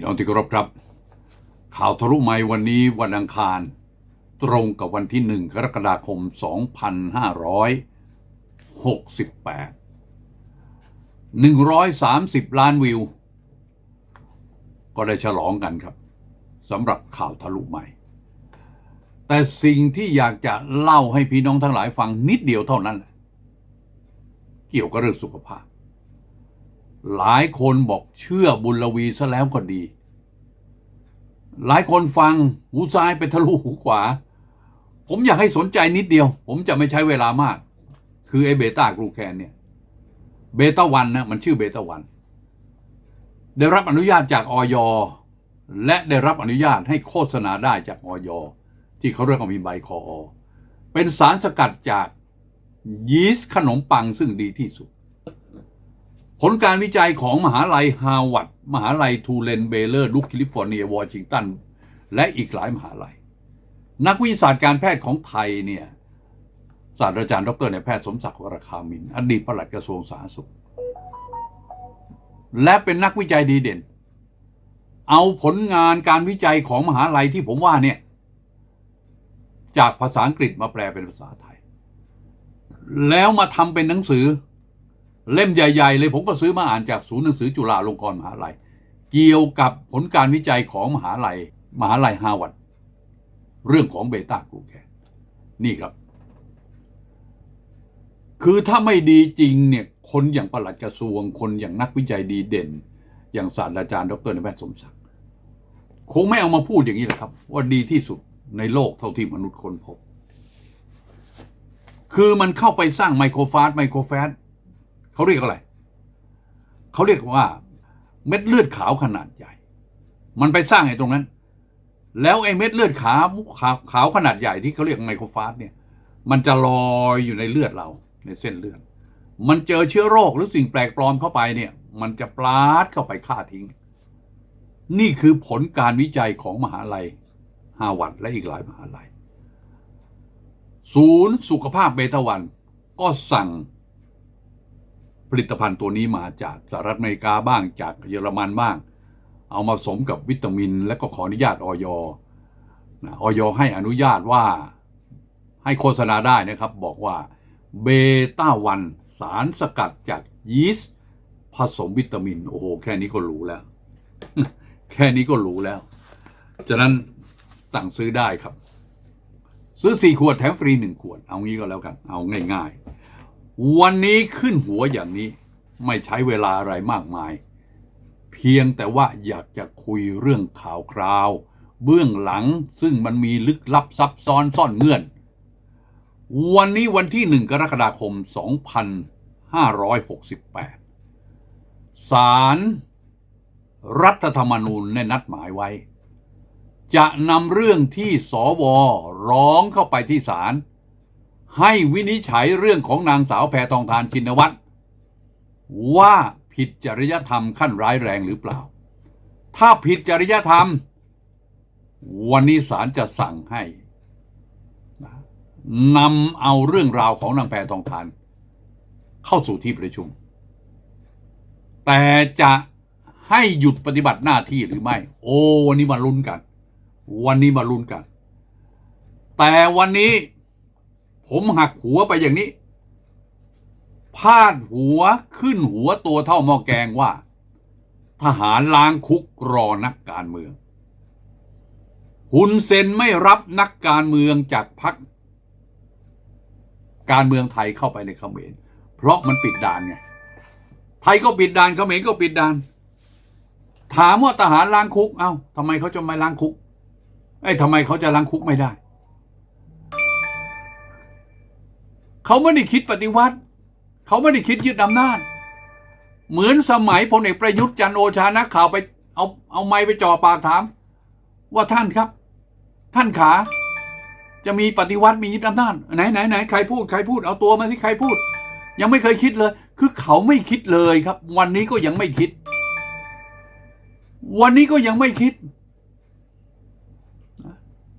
พี่น้องที่เคารพครับ ข่าวทะลุไมค์วันนี้วันอังคาร ตรงกับวันที่หนึ่งกรกฎาคม 2568 130 ล้านวิว ก็ได้ฉลองกันครับสำหรับข่าวทะลุไมค์แต่สิ่งที่อยากจะเล่าให้พี่น้องทั้งหลายฟังนิดเดียวเท่านั้น เกี่ยวกับเรื่องสุขภาพ หลายคนบอกเชื่อบุญลวีซะแล้วก็ดี หลายคนฟังหูซ้ายไปทะลุหูขวา ผมอยากให้สนใจนิดเดียว ผมจะไม่ใช้เวลามาก คือไอเบต้ากลูแคนเนี่ยเบต้าวันนะมันชื่อเบต้าวันได้รับอนุญาตจากออยและได้รับอนุญาตให้โฆษณาได้จากออยที่เขาเรียกว่ามีใบคออเป็นสารสกัดจากยีสต์ขนมปังซึ่งดีที่สุด ผลการวิจัยของมหาลัยฮาวาร์ดมหาลัยทูเลนเบเลอร์ดุกแคลิฟอร์เนียวอชิงตัน และอีกหลายมหาลัย นักวิทยาศาสตร์การแพทย์ของไทยเนี่ยศาสตราจารย์ดรนายแพทย์สมศักดิ์วรคามิน อดีตปลัดกระทรวงสาธารณสุข และเป็นนักวิจัยดีเด่น เอาผลงานการวิจัยของมหาลัยที่ผมว่าเนี่ย จากภาษาอังกฤษมาแปลเป็นภาษาไทย แล้วมาทำเป็นหนังสือ เล่มใหญ่ ๆ เลยผมก็ซื้อมาอ่านจากศูนย์หนังสือจุฬาลงกรณ์มหาลัย เกี่ยวกับผลการวิจัยของมหาลัย มหาลัยฮาวาดเรื่องของเบต้ากลูแคนนี่ครับ คือถ้าไม่ดีจริงเนี่ยคนอย่างประหลัดกระทรวง คนอย่างนักวิจัยดีเด่น อย่างศาสตราจารย์ดรนแพทย์สมศักดิ์คงไม่เอามาพูดอย่างนี้แหละครับ ว่าดีที่สุดในโลกเท่าที่มนุษย์คนพบ คือมันเข้าไปสร้างไมโครฟาสไมโครแฟส เขาเรียกอะไรเขาเรียกว่าเม็ดเลือดขาวขนาดใหญ่ มันไปสร้างไอ้ตรงนั้น แล้วไอ้เม็ดเลือดขาวขาวขาวขนาดใหญ่ที่เขาเรียกไมโครฟาสเนี่ย มันจะลอยอยู่ในเลือดเราในเส้นเลือด มันเจอเชื้อโรคหรือสิ่งแปลกปลอมเข้าไปเนี่ย มันจะปลาดเข้าไปฆ่าทิ้ง นี่คือผลการวิจัยของมหาลัยฮาวาร์ดและอีกหลายมหาลัย ศูนย์สุขภาพเบตาวันก็สั่ง ผลิตภัณฑ์ตัวนี้มาจากสหรัฐอเมริกาบ้างจากเยอรมันบ้าง เอามาสมกับวิตามิน และก็ขออนุญาตออยนะออยให้อนุญาตว่าให้โฆษณาได้นะครับ บอกว่าเบต้าวันสารสกัดจากยีสต์ผสมวิตามิน โอ้โห แค่นี้ก็รู้แล้ว แค่นี้ก็รู้แล้วฉะนั้นสั่งซื้อได้ครับ ซื้อสี่ขวดแถมฟรีหนึ่งขวด เอางี้ก็แล้วกัน เอาง่าย ๆ วันนี้ขึ้นหัวอย่างนี้ ไม่ใช้เวลาอะไรมากมาย เพียงแต่ว่าอยากจะคุยเรื่องข่าวคราว เบื้องหลังซึ่งมันมีลึกลับซับซ้อนซ่อนเงื่อน วันนี้วันที่หนึ่งกรกฎาคม 2568 ศาลรัฐธรรมนูญได้นัดหมายไว้ จะนำเรื่องที่สวร้องเข้าไปที่ศาล ให้วินิจฉัยเรื่องของนางสาวแพทองทานชินวัตรว่าผิดจริยธรรมขั้นร้ายแรงหรือเปล่า ถ้าผิดจริยธรรม วันนี้ศาลจะสั่งให้นำเอาเรื่องราวของนางแพทองทาน เข้าสู่ที่ประชุม แต่จะให้หยุดปฏิบัติหน้าที่หรือไม่ โอ้วันนี้มาลุ้นกัน วันนี้มาลุ้นกัน แต่วันนี้ ผมหักหัวไปอย่างนี้ พาดหัวขึ้นหัวตัวเท่าหม้อแกงว่า ทหารล้างคุกรอนักการเมืองหุนเซนไม่รับนักการเมืองจากพรรคการเมืองไทยเข้าไปในเขมรเพราะมันปิดด่านไงไทยก็ปิดด่านเขมรก็ปิดด่าน ถามว่าทหารล้างคุก เอ้าทำไมเขาจะไม่ล้างคุก เอ้ยทำไมเขาจะล้างคุกไม่ได้ เขาไม่ได้คิดปฏิวัติ เขาไม่ได้คิดยึดอำนาจ เหมือนสมัยพลเอกประยุทธ์จันโอชานักข่าวไปเอาเอาไม้ไปจ่อปากถาม ว่าท่านครับ ท่านขา จะมีปฏิวัติมียึดอำนาจไหนไหนไหนใครพูดใครพูดเอาตัวมาที่ใครพูด ยังไม่เคยคิดเลย คือเขาไม่คิดเลยครับ วันนี้ก็ยังไม่คิด วันนี้ก็ยังไม่คิด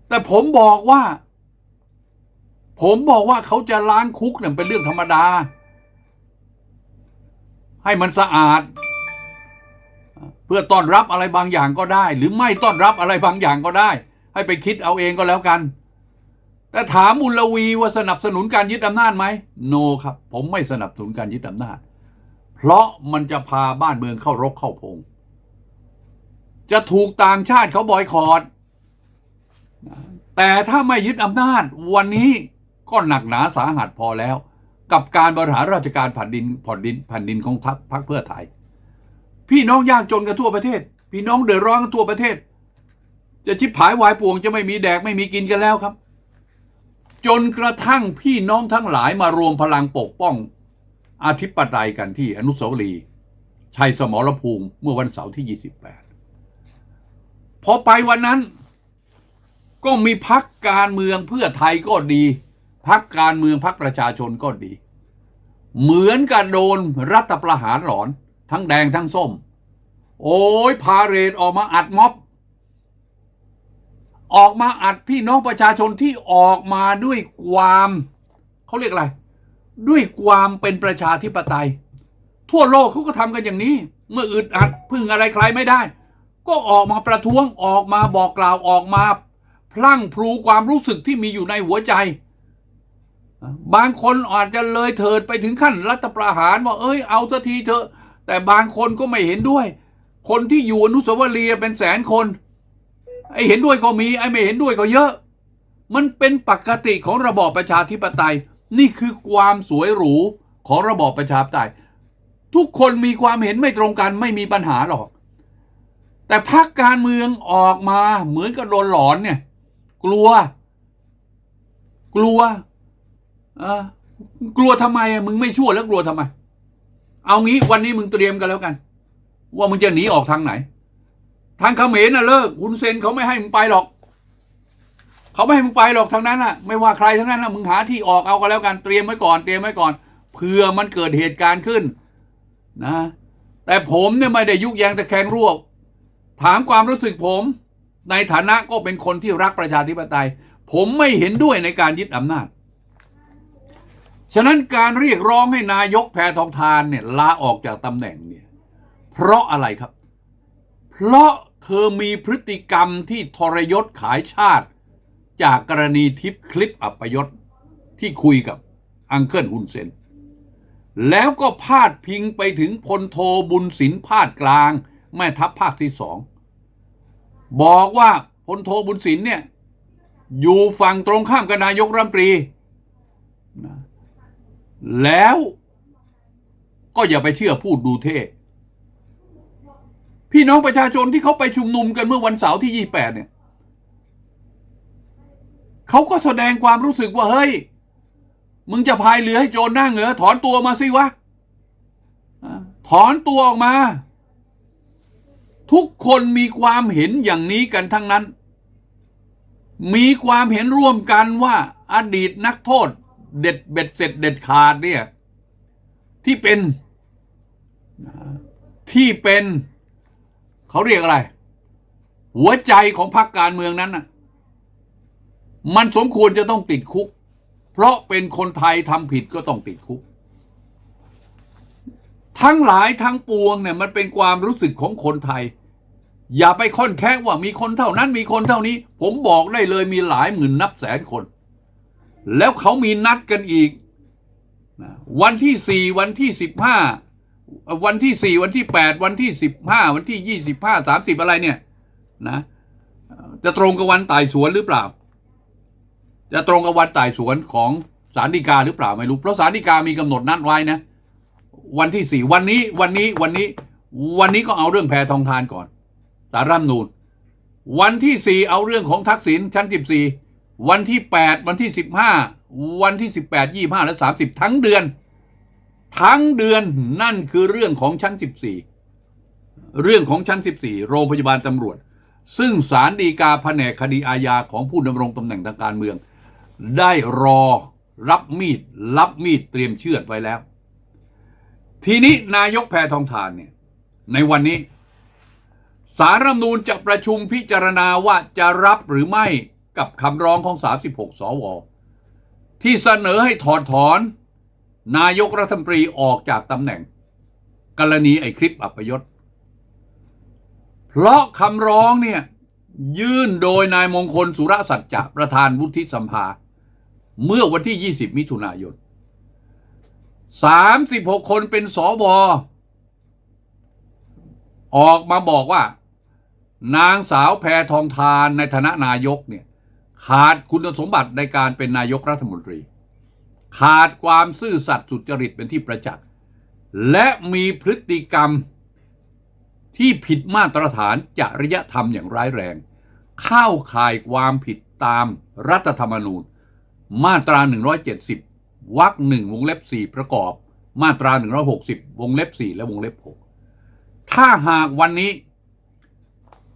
แต่ผมบอกว่า ผมบอกว่าเขาจะล้างคุกเนี่ยเป็นเรื่องธรรมดา ให้มันสะอาด เพื่อต้อนรับอะไรบางอย่างก็ได้ หรือไม่ต้อนรับอะไรบางอย่างก็ได้ ให้ไปคิดเอาเองก็แล้วกัน แต่ถามบุญลวีว่าสนับสนุนการยึดอำนาจไหมโนครับ ผมไม่สนับสนุนการยึดอำนาจ เพราะมันจะพาบ้านเมืองเข้ารกเข้าพง จะถูกต่างชาติเขาบอยคอรดแต่ถ้าไม่ยึดอำนาจวันนี้ ก็หนักหนาสาหัสพอแล้ว กับการบริหารราชการแผ่นดินผ่อนดินแผ่นดินของทัพพรรคเพื่อไทย พี่น้องยากจนกันทั่วประเทศ พี่น้องเดือดร้อนกันทั่วประเทศ จะชิบหายวายป่วงจะไม่มีแดกไม่มีกินกันแล้วครับ จนกระทั่งพี่น้องทั้งหลายมารวมพลังปกป้องอาธิปไตยกันที่อนุสาวรีย์ชัยสมรภูมิเมื่อวันเสาร์ที่ 28 พอไปวันนั้นก็มีพักการเมืองเพื่อไทยก็ดี พักการเมืองพักประชาชนก็ดี เหมือนกับโดนรัฐประหารหลอน ทั้งแดงทั้งส้ม โอ้ยพาเรดออกมาอัดม็อบ ออกมาอัดพี่น้องประชาชนที่ออกมาด้วยความเขาเรียกอะไร ด้วยความเป็นประชาธิปไตย ทั่วโลกเขาก็ทำกันอย่างนี้ เมื่ออึดอัดพึ่งอะไรใครไม่ได้ ก็ออกมาประท้วงออกมาบอกกล่าวออกมา พลั่งพลูความรู้สึกที่มีอยู่ในหัวใจ บางคนอาจจะเลยเถิดไปถึงขั้นรัฐประหารว่าเอ้ยเอาสักทีเถอะ แต่บางคนก็ไม่เห็นด้วย คนที่อยู่อนุสาวรีย์เป็นแสนคน ไอเห็นด้วยก็มีไอไม่เห็นด้วยก็เยอะ มันเป็นปกติของระบอบประชาธิปไตย นี่คือความสวยหรูของระบอบประชาธิปไตย ทุกคนมีความเห็นไม่ตรงกันไม่มีปัญหาหรอก แต่พรรคการเมืองออกมาเหมือนกับโดนหลอนเนี่ย กลัว กลัว เออกลัวทำไมมึงไม่ชั่วแล้วกลัวทำไม เอางี้วันนี้มึงเตรียมกันแล้วกัน ว่ามึงจะหนีออกทางไหน ทางเขมรน่ะเลิกคุณเซนเขาไม่ให้มึงไปหรอกเขาไม่ให้มึงไปหรอกทางนั้นน่ะ ไม่ว่าใครทั้งนั้นน่ะมึงหาที่ออกเอาก็แล้วกันเตรียมไว้ก่อนเตรียมไว้ก่อนเผื่อมันเกิดเหตุการณ์ขึ้นนะ แต่ผมเนี่ยไม่ได้ยุแยงตะแคงรวบถามความรู้สึกผม ในฐานะก็เป็นคนที่รักประชาธิปไตย ผมไม่เห็นด้วยในการยึดอำนาจ ฉะนั้นการเรียกร้องให้นายกแพทองทานเนี่ยลาออกจากตำแหน่งเนี่ยเพราะอะไรครับ เพราะเธอมีพฤติกรรมที่ทรยศขายชาติ จากกรณีทิปคลิปอัปยศที่คุยกับอังเคิลฮุนเซน แล้วก็พาดพิงไปถึงพลโทบุญสินพาดกลาง แม่ทัพภาคที่สอง บอกว่าพลโทบุญสินเนี่ยอยู่ฝั่งตรงข้ามกับนายกรัฐมนตรีนะ แล้วก็อย่าไปเชื่อพูดดูเท่พี่น้องประชาชนที่เขาไปชุมนุมกันเมื่อวันเสาร์ที่ 28 เนี่ยเขาก็แสดงความรู้สึกว่า เฮ้ย มึงจะพายเรือให้โจรนั่งเหรอถอนตัวมาสิวะ ถอนตัวออกมา ทุกคนมีความเห็นอย่างนี้กันทั้งนั้น มีความเห็นร่วมกันว่าอดีตนักโทษ เด็ดเบ็ดเสร็จเด็ดขาดเนี่ย ที่เป็นที่เป็นเขาเรียกอะไร หัวใจของพรรคการเมืองนั้นน่ะมันสมควรจะต้องติดคุก เพราะเป็นคนไทยทำผิดก็ต้องติดคุก ทั้งหลายทั้งปวงเนี่ยมันเป็นความรู้สึกของคนไทย อย่าไปค้นแค่ว่ามีคนเท่านั้นมีคนเท่านี้ ผมบอกได้เลยมีหลายหมื่นนับแสนคน แล้วเขามีนัดกันอีก วันที่สี่วันที่สิบห้าวันที่สี่วันที่แปดวันที่สิบห้าวันที่ยี่สิบห้าสามสิบอะไรเนี่ยนะจะตรงกับวันไต่สวนหรือเปล่า จะตรงกับวันไต่สวนของศาลฎีกาหรือเปล่าไม่รู้ เพราะศาลฎีกามีกำหนดนัดไว้นะ วันที่สี่วันนี้วันนี้วันนี้ วันนี้ก็เอาเรื่องแพทองทานก่อน สารรัฐมนูนวันที่สี่เอาเรื่องของทักษิณชั้นสิบสี่ วันที่แปดวันที่สิบห้าวันที่สิบแปดยี่ห้าและสามสิบทั้งเดือน ทั้งเดือนนั่นคือเรื่องของชั้นสิบสี่เรื่องของชั้นสิบสี่โรงพยาบาลตำรวจ ซึ่งศาลฎีกาแผนกคดีอาญาของผู้ดำรงตำแหน่งทางการเมือง ได้รอรับมีด รับมีดเตรียมเชือดไว้แล้ว ทีนี้นายกแพทองทานเนี่ยในวันนี้สารรัฐมนูญจะประชุมพิจารณาว่าจะรับหรือไม่ กับคำร้องของ 36 สว ที่เสนอให้ถอดถอน นายกรัฐมนตรีออกจากตำแหน่ง กรณีไอ้คลิปอัปยศ เพราะคำร้องเนี่ยยื่นโดยนายมงคลสุรสัจจะประธานวุฒิสัมภา เมื่อวันที่ 20 มิถุนายน 36 คนเป็นสวออกมาบอกว่า นางสาวแพทองทานในฐานะนายกเนี่ย ขาดคุณสมบัติในการเป็นนายกรัฐมนตรี ขาดความซื่อสัตย์สุจริตเป็นที่ประจักษ์ และมีพฤติกรรมที่ผิดมาตรฐานจริยธรรมอย่างร้ายแรง เข้าข่ายความผิดตามรัฐธรรมนูญ มาตรา 170 วรรคหนึ่งวงเล็บ 4 ประกอบ มาตรา 160 วงเล็บ 4 และวงเล็บ 6 ถ้าหากวันนี้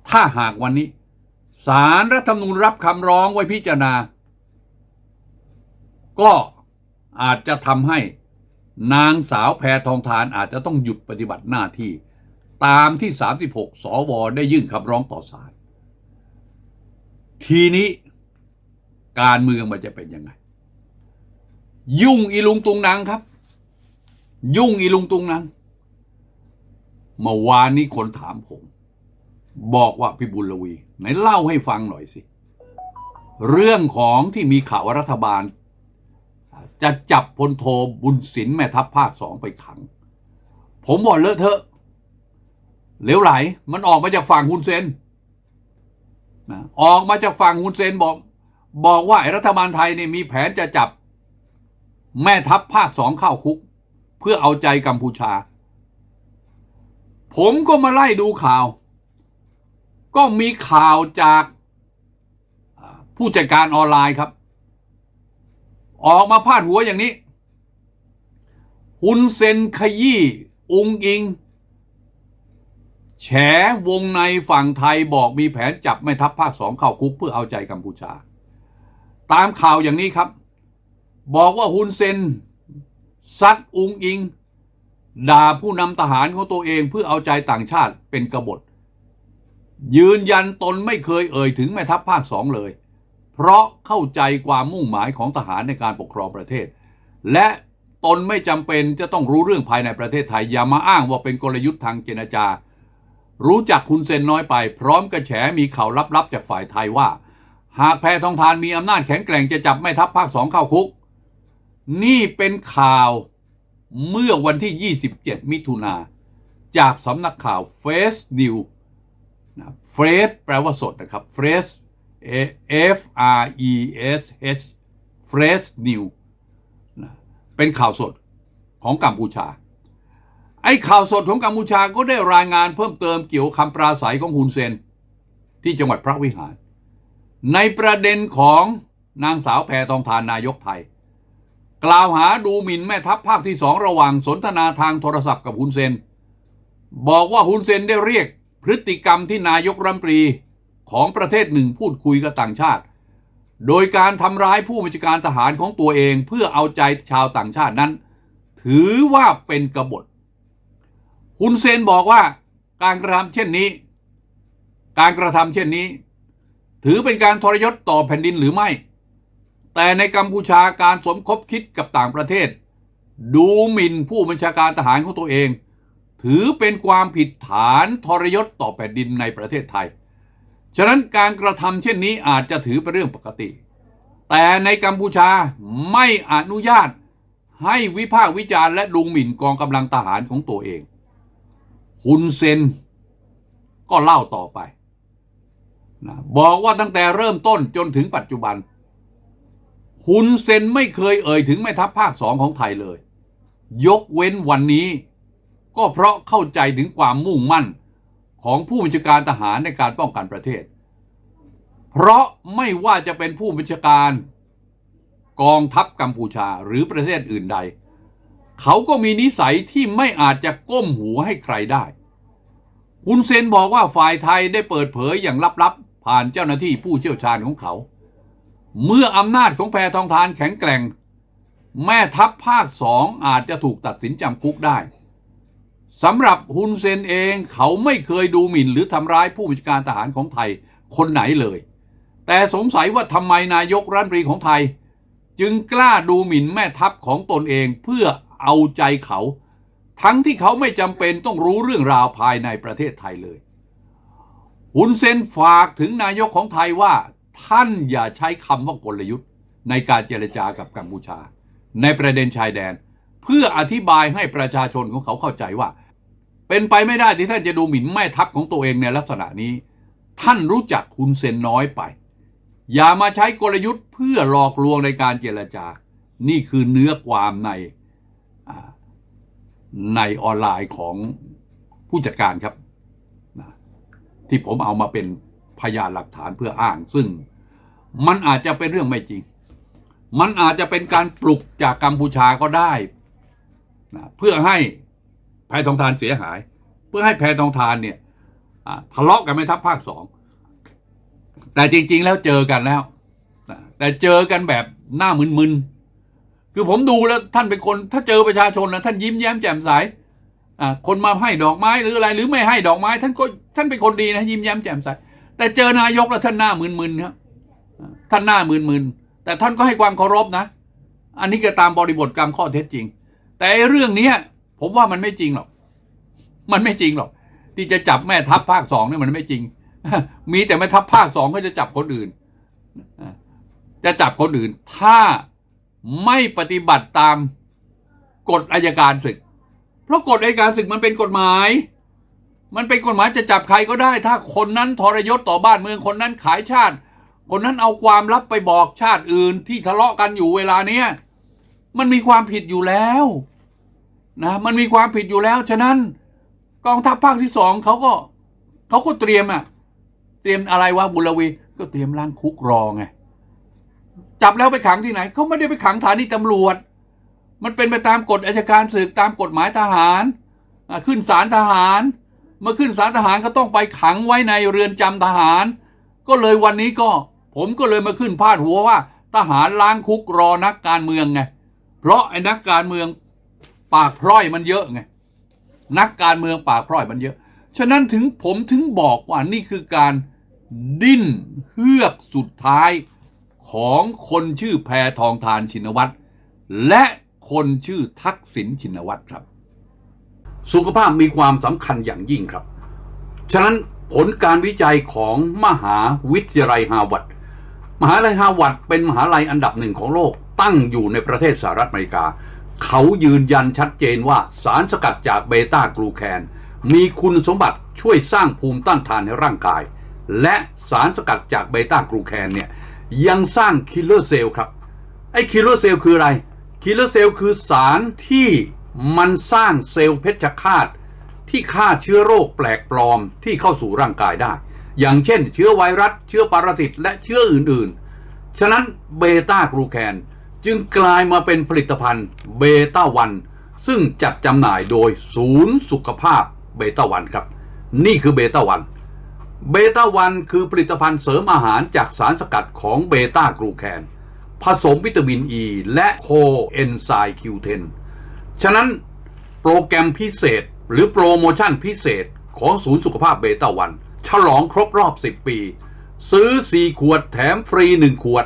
ถ้าหากวันนี้ สารรัฐธรรมนูญรับคำร้องไว้พิจารณา ก็อาจจะทำให้นางสาวแพทองทานอาจจะต้องหยุดปฏิบัติหน้าที่ ตามที่ 36 สว ได้ยื่นคำร้องต่อศาลทีนี้การเมืองมันจะเป็นยังไง ยุ่งอีลุงตุงนางครับ ยุ่งอีลุงตุงนางเมื่อวานนี้คนถามผม บอกว่าพี่บุญลวีไหนเล่าให้ฟังหน่อยสิ เรื่องของที่มีข่าวรัฐบาล จะจับพลโทบุญสินแม่ทัพภาคสองไปขัง ผมบอกเลอะเทอะเหลวไหล มันออกมาจากฝั่งฮุนเซนนะออกมาจากฝั่งฮุนเซนบอก บอกว่ารัฐบาลไทยเนี่ยมีแผนจะจับแม่ทัพภาคสองเข้าคุก เพื่อเอาใจกัมพูชา ผมก็มาไล่ดูข่าว ก็มีข่าวจากผู้จัดการออนไลน์ครับ ออกมาพาดหัวอย่างนี้ฮุนเซนขยี้องอิง แฉวงในฝั่งไทยบอกมีแผนจับแม่ทัพภาคสองเข้าคุกเพื่อเอาใจกัมพูชา ตามข่าวอย่างนี้ครับ บอกว่าฮุนเซนซัดอุงอิง ด่าผู้นำทหารของตัวเองเพื่อเอาใจต่างชาติเป็นกบฏ ยืนยันตนไม่เคยเอ่ยถึงแม่ทัพภาคสองเลย เพราะเข้าใจความมุ่งหมายของทหารในการปกครองประเทศ และตนไม่จำเป็นจะต้องรู้เรื่องภายในประเทศไทย อย่ามาอ้างว่าเป็นกลยุทธ์ทางเจรจา รู้จักคุณเซนน้อยไป พร้อมกระแฉมีข่าวลับๆจากฝ่ายไทยว่า หากแพทองทานมีอำนาจแข็งแกร่งจะจับแม่ทัพภาคสองเข้าคุก นี่เป็นข่าวเมื่อวันที่ 27 มิถุนาจากสำนักข่าว Face News ะเฟรสแปลว่าสดนะครับเฟรส F R E S H เฟรสนิวนะเป็นข่าวสดของกัมพูชา ไอ้ข่าวสดของกัมพูชาก็ได้รายงานเพิ่มเติมเกี่ยวกับคำปราศัยของฮุนเซน ที่จังหวัดพระวิหาร ในประเด็นของนางสาวแพทองทานนายกไทย กล่าวหาดูหมิ่นแม่ทัพภาคที่สองระหว่างสนทนาทางโทรศัพท์กับฮุนเซน บอกว่าฮุนเซนได้เรียก พฤติกรรมที่นายกรัมนตรีของประเทศหนึ่งพูดคุยกับต่างชาติ โดยการทำร้ายผู้บัญชาการทหารของตัวเองเพื่อเอาใจชาวต่างชาตินั้น ถือว่าเป็นกบฏฮุนเซนบอกว่าการกระทำเช่นนี้ การกระทำเช่นนี้ ถือเป็นการทรยศต่อแผ่นดินหรือไม่ แต่ในกัมพูชาการสมคบคิดกับต่างประเทศ ดูหมิ่นผู้บัญชาการทหารของตัวเอง ถือเป็นความผิดฐานทรยศต่อแผ่นดินในประเทศไทย ฉะนั้นการกระทำเช่นนี้อาจจะถือเป็นเรื่องปกติ แต่ในกัมพูชาไม่อนุญาตให้วิพากษ์วิจารณ์และดูหมิ่นกองกำลังทหารของตัวเองฮุนเซนก็เล่าต่อไปนะบอกว่าตั้งแต่เริ่มต้นจนถึงปัจจุบันฮุนเซนไม่เคยเอ่ยถึงแม่ทัพภาคสองของไทยเลย ยกเว้นวันนี้ ก็เพราะเข้าใจถึงความมุ่งมั่นของผู้บัญชาการทหารในการป้องกันประเทศ เพราะไม่ว่าจะเป็นผู้บัญชาการกองทัพกัมพูชาหรือประเทศอื่นใด เขาก็มีนิสัยที่ไม่อาจจะก้มหัวให้ใครได้ฮุนเซนบอกว่าฝ่ายไทยได้เปิดเผยอย่างลับๆ ผ่านเจ้าหน้าที่ผู้เชี่ยวชาญของเขา เมื่ออำนาจของแพทองทานแข็งแกร่ง แม่ทัพภาคสองอาจจะถูกตัดสินจำคุกได้ สำหรับฮุนเซนเองเขาไม่เคยดูหมิ่นหรือทำร้ายผู้บัญชาการทหารของไทยคนไหนเลย แต่สงสัยว่าทำไมนายกรัฐมนตรีของไทย จึงกล้าดูหมิ่นแม่ทัพของตนเองเพื่อเอาใจเขา ทั้งที่เขาไม่จำเป็นต้องรู้เรื่องราวภายในประเทศไทยเลยหุนเซนฝากถึงนายกของไทยว่าท่านอย่าใช้คำว่ากลยุทธ์ในการเจรจากับกัมพูชา ในประเด็นชายแดน เพื่ออธิบายให้ประชาชนของเขาเข้าใจว่า เป็นไปไม่ได้ที่ท่านจะดูหมิ่นแม่ทัพของตัวเองในลักษณะนี้ ท่านรู้จักคุณเซนน้อยไป อย่ามาใช้กลยุทธ์เพื่อหลอกลวงในการเจรจา นี่คือเนื้อความในในออนไลน์ของผู้จัดการครับนะที่ผมเอามาเป็นพยานหลักฐานเพื่ออ้าง ซึ่งมันอาจจะเป็นเรื่องไม่จริง มันอาจจะเป็นการปลุกจากกัมพูชาก็ได้นะเพื่อให้ แพทองทานเสียหาย เพื่อให้แพทองทานเนี่ยทะเลาะกันไม่ทัพภาคสองแต่จริง ๆ แล้วเจอกันแล้วแต่เจอกันแบบหน้ามึนๆคือผมดูแล้วท่านเป็นคนถ้าเจอประชาชนนะท่านยิ้มแย้มแจ่มใสคนมาให้ดอกไม้หรืออะไร หรือไม่ให้ดอกไม้ ท่านก็ท่านเป็นคนดีนะยิ้มแย้มแจ่มใสแต่เจอนายกแล้วท่านหน้ามึนๆครับท่านหน้ามึนๆแต่ท่านก็ให้ความเคารพนะ อันนี้ก็ตามบริบทกรรมข้อเท็จจริง แต่เรื่องนี้ ผมว่ามันไม่จริงหรอก มันไม่จริงหรอก ที่จะจับแม่ทัพภาคสองเนี่ยมันไม่จริง มีแต่แม่ทัพภาคสองก็จะจับคนอื่น จะจับคนอื่น ถ้าไม่ปฏิบัติตามกฎอายการศึก เพราะกฎอายการศึกมันเป็นกฎหมาย มันเป็นกฎหมายจะจับใครก็ได้ ถ้าคนนั้นทรยศต่อบ้านเมืองคนนั้นขายชาติ คนนั้นเอาความลับไปบอกชาติอื่นที่ทะเลาะกันอยู่เวลาเนี้ยมันมีความผิดอยู่แล้ว นะมันมีความผิดอยู่แล้ว ฉะนั้นกองทัพภาคที่สองเขาก็เขาก็เตรียมอะเตรียมอะไรวะบุรวีก็เตรียมล้างคุกรอไงจับแล้วไปขังที่ไหนเขาไม่ได้ไปขังฐานีตำรวจ มันเป็นไปตามกฎอัยการศึกตามกฎหมายทหารอะขึ้นศาลทหาร เมื่อขึ้นศาลทหารก็ต้องไปขังไว้ในเรือนจำทหาร ก็เลยวันนี้ก็ ผมก็เลยมาขึ้นพาดหัวว่า ทหารล้างคุกรอนักการเมืองไงเพราะไอ้นักการเมือง ปากพร่อยมันเยอะไงนักการเมืองปากพร่อยมันเยอะ ฉะนั้นถึงผมถึงบอกว่านี่คือการดิ้นเฮือกสุดท้ายของคนชื่อแพทองทานชินวัตรและคนชื่อทักษิณชินวัตรครับ สุขภาพมีความสำคัญอย่างยิ่งครับ ฉะนั้นผลการวิจัยของมหาวิทยาลัยฮาร์วาร์ดมหาลัยฮาร์วาร์ดเป็นมหาลัยอันดับหนึ่งของโลกตั้งอยู่ในประเทศสหรัฐอเมริกา เขายืนยันชัดเจนว่าสารสกัดจากเบต้ากลูแคน มีคุณสมบัติช่วยสร้างภูมิต้านทานในร่างกาย และสารสกัดจากเบต้ากลูแคนเนี่ยยังสร้างคิลเลอร์เซลล์ครับ ไอ้คิลเลอร์เซลล์คืออะไร คิลเลอร์เซลล์คือสารที่มันสร้างเซลล์เพชฌฆาต ที่ฆ่าเชื้อโรคแปลกปลอมที่เข้าสู่ร่างกายได้ อย่างเช่น เชื้อไวรัส เชื้อปรสิตและเชื้ออื่นๆ ฉะนั้นเบต้ากลูแคน จึงกลายมาเป็นผลิตภัณฑ์เบต้าวันซึ่งจัดจำหน่ายโดยศูนย์สุขภาพเบต้าวันครับ นี่คือเบต้าวันเบต้าวันคือผลิตภัณฑ์เสริมอาหารจากสารสกัดของเบต้ากลูแคนผสมวิตามินอ e ีและโคเอนไซม์คิวเทนฉะนั้นโปรแกรมพิเศษหรือโปรโมชั่นพิเศษของศูนย์สุขภาพเบต้าวัน ฉลองครบรอบ 10 ปี ซื้อ 4 ขวดแถมฟรี 1 ขวด